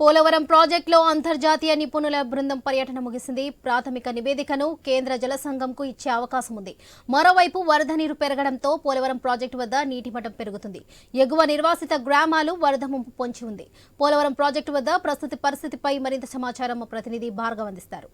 పోలవరం ప్రాజెక్టులో అంతర్జాతీయ నిపుణుల బృందం పర్యటన ముగిసింది. ప్రాథమిక నివేదికను కేంద్ర జల సంఘంకు ఇచ్చే అవకాశం ఉంది. మరోవైపు వరద నీరు పెరగడంతో పోలవరం ప్రాజెక్టు వద్ద నీటి మట్టం పెరుగుతుంది. ఎగువ నిర్వాసిత గ్రామాలు వరద ముంపు పొంచి ఉంది. పోలవరం ప్రాజెక్టు వద్ద ప్రస్తుత పరిస్థితిపై మరింత సమాచారం ప్రతినిధి భార్గవ్ అందిస్తారు.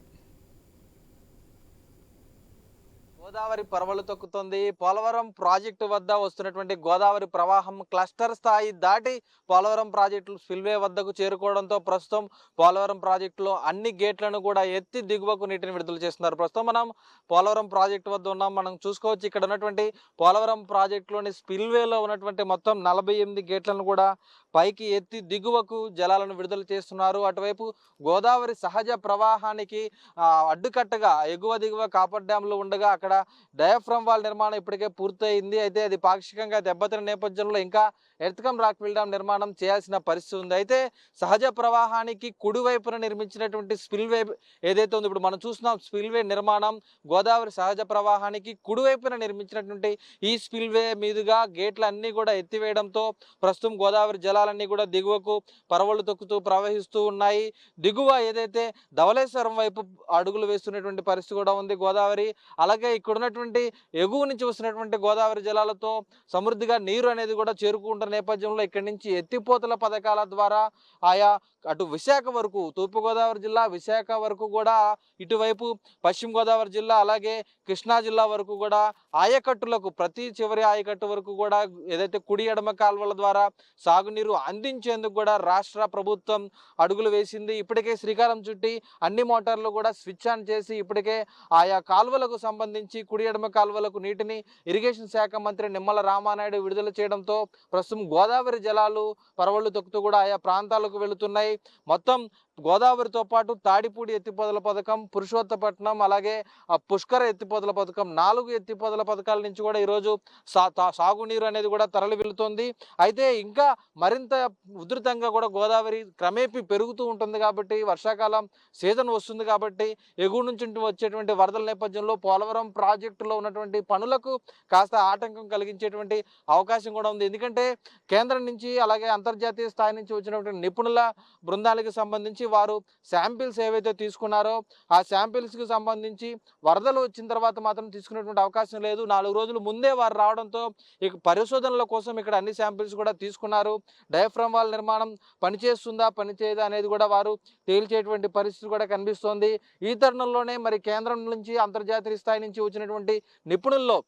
గోదావరి పరవలు తొక్కుతుంది. పోలవరం ప్రాజెక్టు వద్ద వస్తున్నటువంటి గోదావరి ప్రవాహం క్లస్టర్ స్థాయి దాటి పోలవరం ప్రాజెక్టు స్పిల్వే వద్దకు చేరుకోవడంతో ప్రస్తుతం పోలవరం ప్రాజెక్టులో అన్ని గేట్లను కూడా ఎత్తి దిగువకు నీటిని విడుదల చేస్తున్నారు. ప్రస్తుతం మనం పోలవరం ప్రాజెక్టు వద్ద ఉన్నాం. మనం చూసుకోవచ్చు ఇక్కడ ఉన్నటువంటి పోలవరం ప్రాజెక్టులోని స్పిల్వేలో ఉన్నటువంటి మొత్తం నలభై ఎనిమిది గేట్లను కూడా పైకి ఎత్తి దిగువకు జలాలను విడుదల చేస్తున్నారు. అటువైపు గోదావరి సహజ ప్రవాహానికి అడ్డుకట్టగా ఎగువ దిగువ కాపర్ డ్యాంలు ఉండగా అక్కడ డయాఫ్రమ్ వాల్ నిర్మాణం ఇప్పటికే పూర్తయింది. అయితే అది పాక్షికంగా దెబ్బతిన నేపథ్యంలో ఇంకా ఎర్త్కమ్ రాక్ విల్డామ్ నిర్మాణం చేయాల్సిన పరిస్థితి ఉంది. అయితే సహజ ప్రవాహానికి కుడివైపున నిర్మించినటువంటి స్పిల్వే ఏదైతే ఉందో ఇప్పుడు మనం చూస్తున్నాం స్పిల్వే నిర్మాణం గోదావరి సహజ ప్రవాహానికి కుడివైపున నిర్మించినటువంటి ఈ స్పిల్వే మీదుగా గేట్లు అన్నీ కూడా ఎత్తివేయడంతో ప్రస్తుతం గోదావరి జలాలన్నీ కూడా దిగువకు పరవళ్ళు తొక్కుతూ ప్రవహిస్తూ ఉన్నాయి. దిగువ ఏదైతే ధవళేశ్వరం వైపు అడుగులు వేస్తున్నటువంటి పరిస్థితి కూడా ఉంది గోదావరి. అలాగే ఇక్కడ ఉన్నటువంటి ఎగువ నుంచి వస్తున్నటువంటి గోదావరి జలాలతో సమృద్ధిగా నీరు అనేది కూడా చేరుకుంటున్న నేపథ్యంలో ఇక్కడి నుంచి ఎత్తిపోతల పథకాల ద్వారా ఆయా అటు విశాఖ వరకు తూర్పుగోదావరి జిల్లా విశాఖ వరకు కూడా ఇటువైపు పశ్చిమ గోదావరి జిల్లా అలాగే కృష్ణా జిల్లా వరకు కూడా ఆయకట్టులకు ప్రతి చివరి ఆయకట్టు వరకు కూడా ఏదైతే కుడి ఎడమ కాలువల ద్వారా సాగునీరు అందించేందుకు కూడా రాష్ట్ర ప్రభుత్వం అడుగులు వేసింది. ఇప్పటికే శ్రీకారం చుట్టి అన్ని మోటార్లు కూడా స్విచ్ ఆన్ చేసి ఇప్పటికే ఆయా కాలువలకు సంబంధించి కుడి ఎడమ కాలువలకు నీటిని ఇరిగేషన్ శాఖ మంత్రి నిమ్మల రామానాయుడు విడుదల చేయడంతో ప్రస్తుతం గోదావరి జలాలు పరవళ్ళు తొక్కుతూ కూడా ఆయా ప్రాంతాలకు వెళుతున్నాయి. మొత్తం గోదావరితో పాటు తాడిపూడి ఎత్తిపోతల పథకం పురుషోత్తపట్నం అలాగే ఆ పుష్కర ఎత్తిపోతల పథకం నాలుగు ఎత్తిపోతల పథకాల నుంచి కూడా ఈరోజు సా తా- సాగునీరు అనేది కూడా తరలి వెళుతుంది. అయితే ఇంకా మరింత ఉధృతంగా కూడా గోదావరి క్రమేపీ పెరుగుతూ ఉంటుంది కాబట్టి వర్షాకాలం సీజన్ వస్తుంది కాబట్టి ఎగువ నుంచి వచ్చేటువంటి వరదల నేపథ్యంలో పోలవరం ప్రాజెక్టులో ఉన్నటువంటి పనులకు కాస్త ఆటంకం కలిగించేటువంటి అవకాశం కూడా ఉంది. ఎందుకంటే కేంద్రం నుంచి అలాగే అంతర్జాతీయ స్థాయి నుంచి వచ్చినటువంటి నిపుణుల బృందాలకు సంబంధించి వారు శాంపిల్స్ ఏవైతే తీసుకున్నారో ఆ శాంపిల్స్కి సంబంధించి వరదలు వచ్చిన తర్వాత మాత్రం తీసుకునేటువంటి అవకాశం లేదు. నాలుగు రోజులు ముందే వారు రావడంతో ఇక పరిశోధనల కోసం ఇక్కడ అన్ని శాంపిల్స్ కూడా తీసుకున్నారు. డయాఫ్రమ్ వాల్ నిర్మాణం పనిచేస్తుందా పనిచేయదా అనేది కూడా వారు తేల్చేటువంటి పరిస్థితి కూడా కనిపిస్తోంది. ఈ తరుణంలోనే మరి కేంద్రం నుంచి అంతర్జాతీయ స్థాయి నుంచి వచ్చినటువంటి నిపుణుల్లో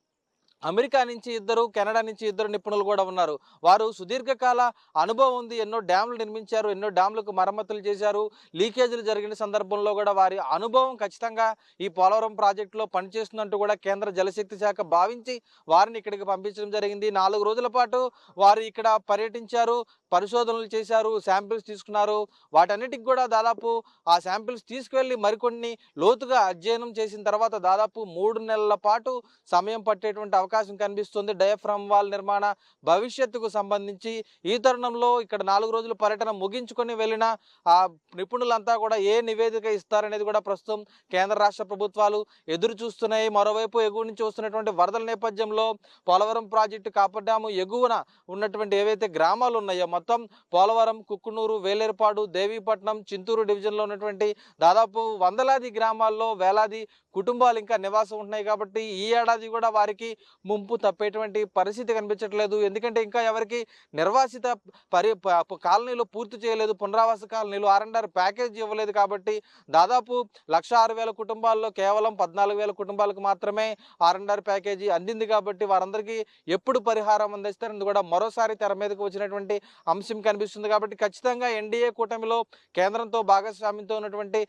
అమెరికా నుంచి ఇద్దరు కెనడా నుంచి ఇద్దరు నిపుణులు కూడా ఉన్నారు. వారు సుదీర్ఘకాల అనుభవం ఉంది. ఎన్నో డ్యామ్లు నిర్మించారు ఎన్నో డ్యామ్లకు మరమ్మతులు చేశారు. లీకేజీలు జరిగిన సందర్భంలో కూడా వారి అనుభవం ఖచ్చితంగా ఈ పోలవరం ప్రాజెక్టులో పనిచేస్తున్నట్టు కూడా కేంద్ర జలశక్తి శాఖ భావించి వారిని ఇక్కడికి పంపించడం జరిగింది. నాలుగు రోజుల పాటు వారు ఇక్కడ పర్యటించారు. పరిశోధనలు చేశారు శాంపిల్స్ తీసుకున్నారు. వాటన్నిటికి కూడా దాదాపు ఆ శాంపిల్స్ తీసుకువెళ్ళి మరికొన్ని లోతుగా అధ్యయనం చేసిన తర్వాత దాదాపు మూడు నెలల పాటు సమయం పట్టేటువంటి అవకాశం కనిపిస్తుంది. డయాఫ్రమ్ వాల్ నిర్మాణ భవిష్యత్తుకు సంబంధించి ఈ తరుణంలో ఇక్కడ నాలుగు రోజుల పర్యటన ముగించుకొని వెళ్ళిన ఆ నిపుణులంతా కూడా ఏ నివేదిక ఇస్తారనేది కూడా ప్రస్తుతం కేంద్ర రాష్ట్ర ప్రభుత్వాలు ఎదురు చూస్తున్నాయి. మరోవైపు ఎగువ నుంచి వస్తున్నటువంటి వరదల నేపథ్యంలో పోలవరం ప్రాజెక్టు కాపర్ ఎగువన ఉన్నటువంటి ఏవైతే గ్రామాలు ఉన్నాయో మొత్తం పోలవరం కుక్కునూరు వేలేరుపాడు దేవీపట్నం చింతూరు డివిజన్లో ఉన్నటువంటి దాదాపు వందలాది గ్రామాల్లో వేలాది కుటుంబాలు ఇంకా నివాసం ఉంటున్నాయి కాబట్టి ఈ ఏడాది కూడా వారికి ముంపు తప్పేటువంటి పరిస్థితి కనిపించట్లేదు. ఎందుకంటే ఇంకా ఎవరికి నిర్వాసిత పరి కాలనీలు పూర్తి చేయలేదు పునరావాస కాలనీలు ఆర్ ప్యాకేజ్ ఇవ్వలేదు కాబట్టి దాదాపు లక్ష ఆరు వేల కుటుంబాల్లో కేవలం పద్నాలుగు వేల కుటుంబాలకు మాత్రమే ఆర్ ప్యాకేజీ అందింది కాబట్టి వారందరికీ ఎప్పుడు పరిహారం అందిస్తారని కూడా మరోసారి తెర మీదకు వచ్చినటువంటి అంశం కనిపిస్తుంది కాబట్టి ఖచ్చితంగా ఎన్డీఏ కూటమిలో కేంద్రంతో భాగస్వామ్యంతో ఉన్నటువంటి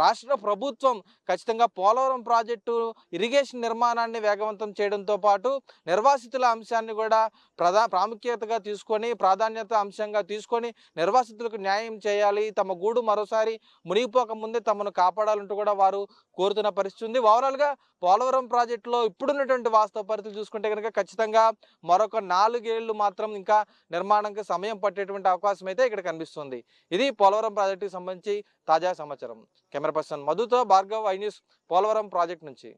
రాష్ట్ర ప్రభుత్వం ఖచ్చితంగా పోలవరం ప్రాజెక్టు ఇరిగేషన్ నిర్మాణాన్ని వేగవంతం చేయడంతో పాటు నిర్వాసితుల అంశాన్ని కూడా ప్రధా ప్రాముఖ్యతగా తీసుకొని ప్రాధాన్యత అంశంగా తీసుకొని నిర్వాసితులకు న్యాయం చేయాలి. తమ గూడు మరోసారి మునిగిపోక ముందే తమను కాపాడాలంటూ కూడా వారు కోరుతున్న పరిస్థితి ఉంది. ఓవరాల్గా పోలవరం ప్రాజెక్టులో ఇప్పుడున్నటువంటి వాస్తవ పరిస్థితులు చూసుకుంటే కనుక ఖచ్చితంగా మరొక నాలుగేళ్ళు మాత్రం ఇంకా నిర్మాణంకి సమయం పట్టేటువంటి అవకాశం అయితే ఇక్కడ కనిపిస్తుంది. ఇది పోలవరం ప్రాజెక్టుకి సంబంధించి తాజా సమాచారం. Camera person మధుతో Bhargav I news Polavaram project నుంచి.